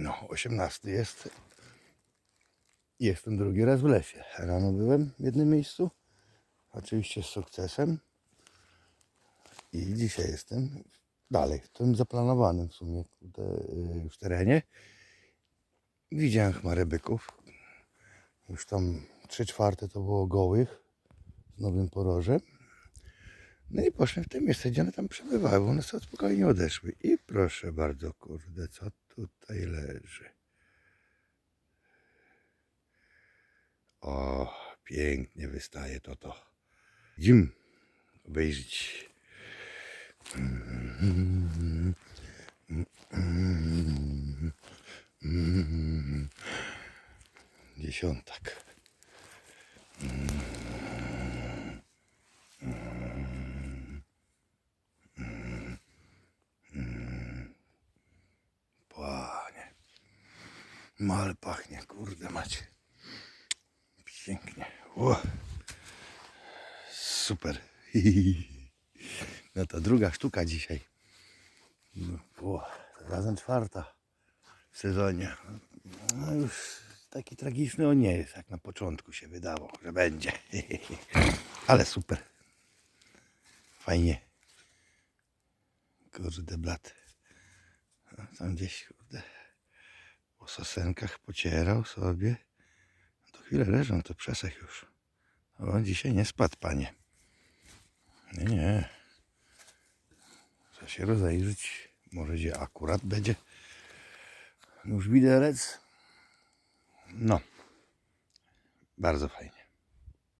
No, 18 jest. Jestem drugi raz w lesie. Rano byłem w jednym miejscu. Oczywiście z sukcesem. I dzisiaj jestem dalej, w tym zaplanowanym w sumie yy, już terenie. Widziałem chmarę byków. Już tam 3 czwarte to było gołych z nowym porożem. No i poszłem w te miejsce, gdzie one tam przebywały, bo one sobie spokojnie odeszły. I proszę bardzo, kurde, co tutaj leży. O, pięknie wystaje to to. Idziemy obejrzeć. Dziesiątak. Panie. Mal pachnie, kurde macie. Pięknie. O. Super. No to druga sztuka dzisiaj. No, o, razem czwarta w sezonie. No już taki tragiczny on nie jest, jak na początku się wydało, że będzie. Ale super. Fajnie. Kurde blat. Tam gdzieś kurde, po sosenkach pocierał sobie. To chwilę leżą, to przesech już. O, dzisiaj nie spadł, panie. Nie, nie. Trzeba się rozejrzeć. Może gdzie akurat będzie. Już widelec. No. Bardzo fajnie.